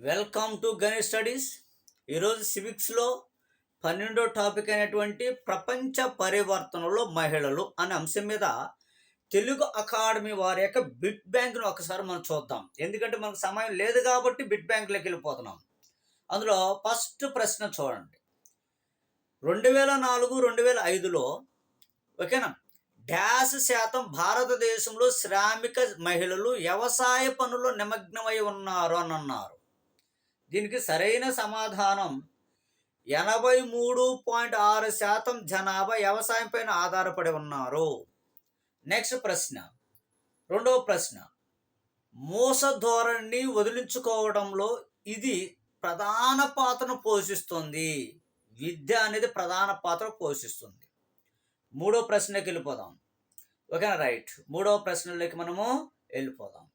Welcome to Ganesh studies. ఈరోజు సివిక్స్లో పన్నెండో topic అయినటువంటి ప్రపంచ పరివర్తనలో మహిళలు అనే అంశం మీద తెలుగు అకాడమీ వారి యొక్క బిట్ బ్యాంక్ను ఒకసారి మనం చూద్దాం. ఎందుకంటే మనకు సమయం లేదు కాబట్టి బిట్ బ్యాంక్లోకి వెళ్ళిపోతున్నాం. అందులో ఫస్ట్ ప్రశ్న చూడండి. రెండు వేల నాలుగు రెండు వేల ఐదులో ఓకేనా? డ్యాష్ శాతం భారతదేశంలో శ్రామిక మహిళలు వ్యవసాయ పనుల్లో నిమగ్నమై ఉన్నారు అని అన్నారు. దీనికి సరైన సమాధానం. ఎనభై మూడు పాయింట్ ఆరు శాతం జనాభా వ్యవసాయం పైన ఆధారపడి ఉన్నారు. నెక్స్ట్ ప్రశ్న. రెండవ ప్రశ్న. మూస ధోరణిని వదిలించుకోవడంలో ఇది ప్రధాన పాత్రను పోషిస్తుంది. విద్య అనేది ప్రధాన పాత్ర పోషిస్తుంది. మూడో ప్రశ్నకి వెళ్ళిపోదాం. ఓకేనా? రైట్. మూడవ ప్రశ్నలోకి మనము వెళ్ళిపోదాం.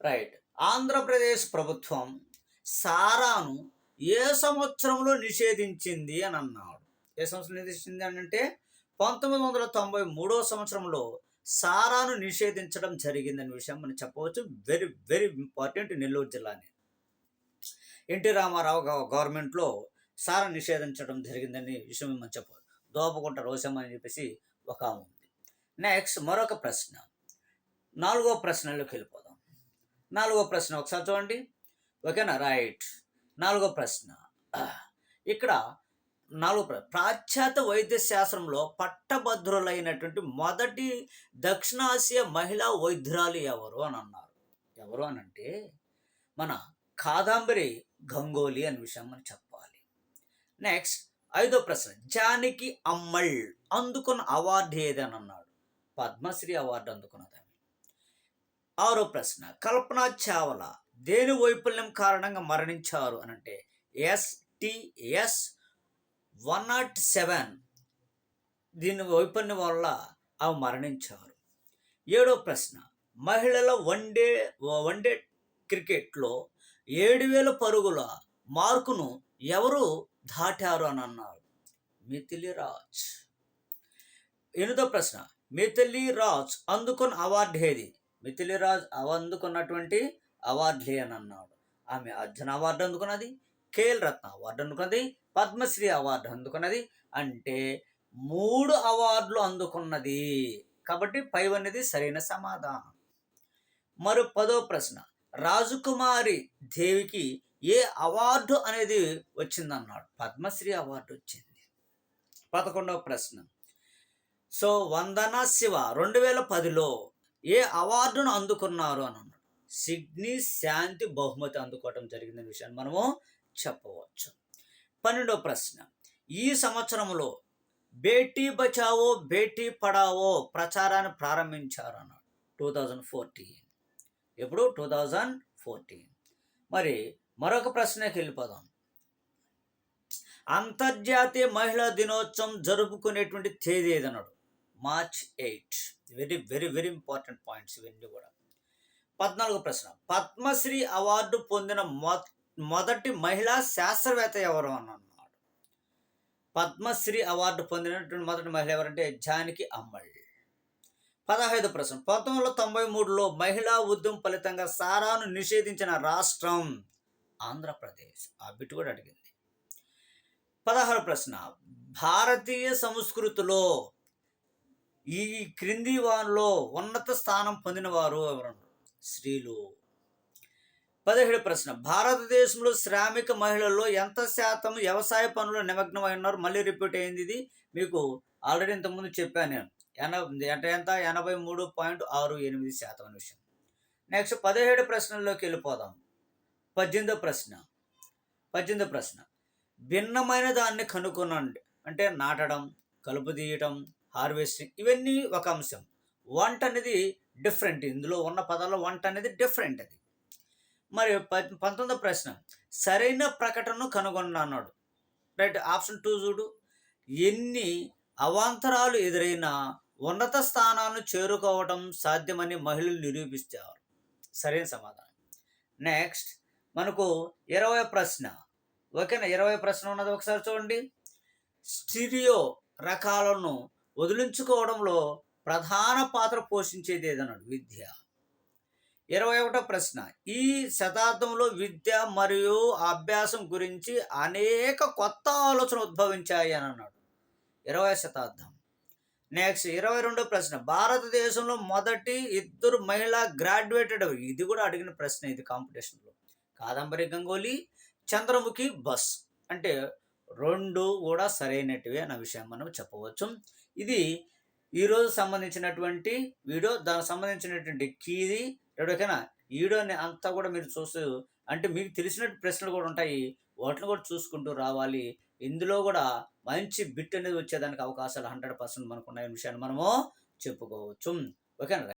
రైట్. ఆంధ్రప్రదేశ్ ప్రభుత్వం సారాను ఏ సంవత్సరంలో నిషేధించింది అని అన్నాడు. ఏ సంవత్సరం నిషేధించింది అని అంటే పంతొమ్మిది వందల తొంభై మూడో సంవత్సరంలో సారాను నిషేధించడం జరిగిందనే విషయం మనం చెప్పవచ్చు. వెరీ వెరీ ఇంపార్టెంట్ నెల్లూరు జిల్లాని. ఎన్టీ రామారావు గవర్నమెంట్లో సారా నిషేధించడం జరిగిందని విషయం మనం చెప్పవచ్చు. దోపకుంట రోషమ్మ అని చెప్పేసి ఒక ఉంది. నెక్స్ట్ మరొక ప్రశ్న. నాలుగో ప్రశ్నలోకి వెళ్ళిపోదాం. నాలుగో ప్రశ్న ఒకసారి చూడండి. ఓకేనా? రైట్. నాలుగో ప్రశ్న. ఇక్కడ నాలుగో పాశ్చాత్య వైద్య శాస్త్రంలో పట్టభద్రులైనటువంటి మొదటి దక్షిణాసియా మహిళా వైద్యురాలు ఎవరు అని అన్నారు. ఎవరు అని అంటే మన కాదంబరి గంగోలి అనే విషయం మనం చెప్పాలి. నెక్స్ట్ ఐదో ప్రశ్న. జానకి అమ్మల్ అందుకున్న అవార్డు ఏదని అన్నాడు. పద్మశ్రీ అవార్డు అందుకున్నదని ఆరో ప్రశ్న. కల్పన చావ్లా దేని వైఫల్యం కారణంగా మరణించారు అని అంటే ఎస్టిఎస్ వన్ నాట్ సెవెన్ దీని వైఫల్యం వల్ల ఆమె మరణించారు. ఏడో ప్రశ్న మహిళల వన్డే వన్డే క్రికెట్లో ఏడు వేల పరుగుల మార్కును ఎవరు దాటారు అని అన్నారు? మిథిలి రాజ్ ఎనిమిదో ప్రశ్న మిథిలి రాజ్ అందుకున్న అవార్డు ఏది? మిథిలి రాజ్ అందుకున్నటువంటి అవార్డులే అని అన్నాడు ఆమె అర్జున అవార్డు అందుకున్నది కేఎల్ రత్న అవార్డు అందుకున్నది పద్మశ్రీ అవార్డు అందుకున్నది అంటే మూడు అవార్డులు అందుకున్నది. కాబట్టి పైవన్నది సరైన సమాధానం. మరో పదో ప్రశ్న రాజకుమారి దేవికి ఏ అవార్డు అనేది వచ్చిందన్నాడు. పద్మశ్రీ అవార్డు వచ్చింది. పదకొండవ ప్రశ్న సో వందన శివ రెండు వేల పదిలో ఏ అవార్డును అందుకున్నారు అని అన్నాడు. సిడ్నీ శాంతి బహుమతి అందుకోవటం జరిగిందనే విషయాన్ని మనము చెప్పవచ్చు. పన్నెండవ ప్రశ్న. ఈ సంవత్సరంలో బేటీ బచావో బేటీ పడావో ప్రచారాన్ని ప్రారంభించారు అన్నాడు టూ థౌజండ్ ఫోర్టీన్. ఎప్పుడు? Two thousand fourteen. మరి మరొక ప్రశ్నకి వెళ్ళిపోదాం. అంతర్జాతీయ మహిళా దినోత్సవం జరుపుకునేటువంటి తేదీ ఏదన్నాడు? March eight. Very very very important points ఇవన్నీ కూడా. పద్నాలుగు ప్రశ్న. పద్మశ్రీ అవార్డు పొందిన మొ మొదటి మహిళా శాస్త్రవేత్త ఎవరు అని అన్నాడు పద్మశ్రీ అవార్డు పొందినటువంటి మొదటి మహిళ ఎవరంటే జానకి అమ్మళ్ పదహైదు ప్రశ్న. పంతొమ్మిది వందల తొంభై మూడులో మహిళా ఉద్యమం ఫలితంగా సారాను నిషేధించిన రాష్ట్రం ఆంధ్రప్రదేశ్. ఆ బిట్టు కూడా అడిగింది. పదహారు ప్రశ్న. భారతీయ సంస్కృతిలో ఈ క్రింది వారిలో ఉన్నత స్థానం పొందిన వారు ఎవరన్నారు స్త్రీలు. పదిహేడు ప్రశ్న. భారతదేశంలో శ్రామిక మహిళల్లో ఎంత శాతం వ్యవసాయ పనులు నిమగ్నమై ఉన్నారు? మళ్ళీ రిపీట్ అయింది ఇది. మీకు ఆల్రెడీ ఇంతకుముందు చెప్పాను నేను. ఎనభై అంటే ఎంత? ఎనభై మూడు పాయింట్ ఆరు ఎనిమిది శాతం అనే విషయం. నెక్స్ట్ పదిహేడు ప్రశ్నల్లోకి వెళ్ళిపోదాం. పద్దెనిమిదో ప్రశ్న. పద్దెనిమిదో ప్రశ్న. భిన్నమైన దాన్ని కనుగొనండి. అంటే నాటడం కలుపు తీయటం హార్వెస్టింగ్ ఇవన్నీ ఒక అంశం. వంట అనేది డిఫరెంట్. ఇందులో ఉన్న పదాల్లో వంట అనేది డిఫరెంట్ అది. మరి ప- పంతొమ్మిదో ప్రశ్న. సరైన ప్రకటనను కనుగొన్న అన్నాడు. రైట్ ఆప్షన్ టూ చూడు. ఎన్ని అవాంతరాలు ఎదురైనా ఉన్నత స్థానాలను చేరుకోవడం సాధ్యమని మహిళలు నిరూపిస్తారు. సరైన సమాధానం. నెక్స్ట్ మనకు ఇరవై ప్రశ్న. ఓకేనా? ఇరవై ప్రశ్న ఉన్నది ఒకసారి చూడండి. స్టీరియో రకాలను వదిలించుకోవడంలో ప్రధాన పాత్ర పోషించేది ఏదన్నాడు? విద్య. ఇరవై ఒకటో ప్రశ్న. ఈ శతాబ్దంలో విద్య మరియు అభ్యాసం గురించి అనేక కొత్త ఆలోచన ఉద్భవించాయి అని అన్నాడు. ఇరవై శతాబ్దం. నెక్స్ట్ ఇరవై రెండో ప్రశ్న. భారతదేశంలో మొదటి ఇద్దరు మహిళా గ్రాడ్యుయేటెడ్ ఇది కూడా అడిగిన ప్రశ్న ఇది కాంపిటీషన్లో. కాదంబరి గంగోలీ చంద్రముఖి బస్. అంటే రెండు కూడా సరైనటివే అన్న విషయం మనం చెప్పవచ్చు. ఇది ఈరోజు సంబంధించినటువంటి వీడియో దానికి సంబంధించినటువంటి కీది ఓకేనా వీడియోని అంతా కూడా మీరు చూస్తూ అంటే మీకు తెలిసినట్టు ప్రశ్నలు కూడా ఉంటాయి. వాటిని కూడా చూసుకుంటూ రావాలి. ఇందులో కూడా మంచి బిట్ అనేది వచ్చేదానికి అవకాశాలు హండ్రెడ్ పర్సెంట్ మనకు ఉన్న విషయాన్ని మనము చెప్పుకోవచ్చు. ఓకేనా